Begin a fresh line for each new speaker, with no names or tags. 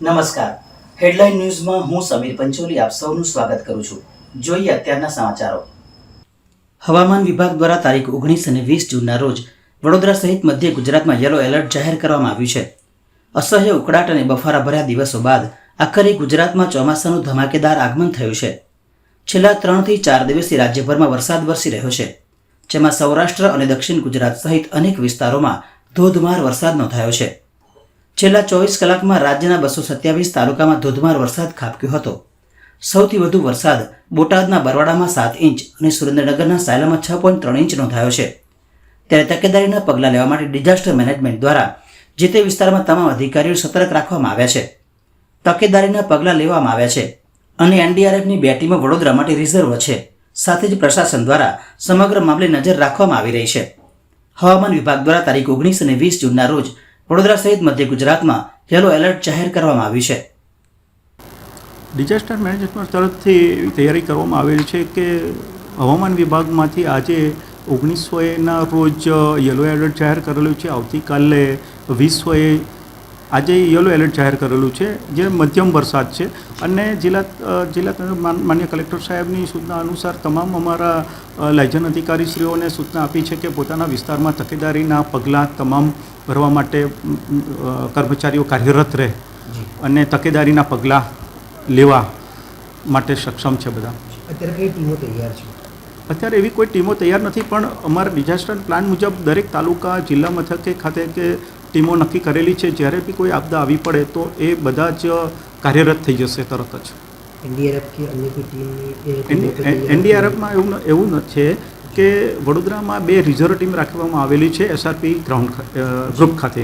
નમસ્કાર. હેડલાઇન ન્યૂઝમાં હું સમીર પંચોલી આપ સૌનું સ્વાગત કરું છું. જોઈએ અત્યારના સમાચારો. હવામાન વિભાગ દ્વારા તારીખ ઓગણીસ અને વીસ જૂનના રોજ વડોદરા સહિત મધ્ય ગુજરાતમાં યલો એલર્ટ જાહેર કરવામાં આવ્યું છે. અસહ્ય ઉકળાટ અને બફારા ભર્યા દિવસો બાદ આખરે ગુજરાતમાં ચોમાસાનું ધમાકેદાર આગમન થયું છે. છેલ્લા ત્રણથી ચાર દિવસથી રાજ્યભરમાં વરસાદ વરસી રહ્યો છે. જેમાં સૌરાષ્ટ્ર અને દક્ષિણ ગુજરાત સહિત અનેક વિસ્તારોમાં ધોધમાર વરસાદ નોંધાયો છે. છેલ્લા ચોવીસ કલાકમાં રાજ્યના બસો સત્યાવીસ તાલુકામાં ધોધમાર વરસાદ ખાબક્યો હતો. સૌથી વધુ વરસાદ બોટાદના બરવાડામાં સાત ઇંચ અને સુરેન્દ્રનગરના સાયલામાં છ પોઈન્ટ ત્રણ ઇંચ નોંધાયો છે. ત્યારે તકેદારીના પગલાં લેવા માટે ડિઝાસ્ટર મેનેજમેન્ટ દ્વારા જે તે વિસ્તારમાં તમામ અધિકારીઓ સતર્ક રાખવામાં આવ્યા છે. તકેદારીના પગલાં લેવામાં આવ્યા છે અને એનડીઆરએફની બે ટીમો વડોદરા માટે રિઝર્વ છે. સાથે જ પ્રશાસન દ્વારા સમગ્ર મામલે નજર રાખવામાં આવી રહી છે. હવામાન વિભાગ દ્વારા તારીખ ઓગણીસ અને વીસ જૂનના રોજ વડોદરા સહિત મધ્ય ગુજરાતમાં યલો એલર્ટ જાહેર કરવામાં આવ્યું છે.
ડિઝાસ્ટર મેનેજમેન્ટ તરફથી તૈયારી કરવામાં આવેલી છે કે હવામાન વિભાગમાંથી આજે ઓગણીસોએના રોજ યલો એલર્ટ જાહેર કરેલું છે. આવતીકાલે વીસોએ આજે યલો એલર્ટ જાહેર કરેલું છે જે મધ્યમ વરસાદ છે. અને જિલ્લા જિલ્લા માન્ય કલેક્ટર સાહેબની સૂચના અનુસાર તમામ અમારા લાયજન અધિકારીશ્રીઓને સૂચના આપી છે કે પોતાના વિસ્તારમાં તકેદારીના પગલાં તમામ ભરવા માટે કર્મચારીઓ કાર્યરત રહે અને તકેદારીના પગલાં લેવા માટે સક્ષમ છે બધા.
અત્યારે કઈ ટીમો તૈયાર છે?
અત્યારે એવી કોઈ ટીમો તૈયાર નથી પણ અમારા ડિઝાસ્ટર પ્લાન મુજબ દરેક તાલુકા જિલ્લા મથકે ખાતે કે ટીમો નક્કી કરેલી છે. જ્યારે બી કોઈ આપદા આવી પડે તો એ બધા જ કાર્યરત થઈ જશે તરત જ. એનડીઆરએફમાં એવું એવું છે કે વડોદરામાં બે રિઝર્વ ટીમ રાખવામાં આવેલી છે એસઆરપી ગ્રાઉન્ડ ગ્રુપ ખાતે.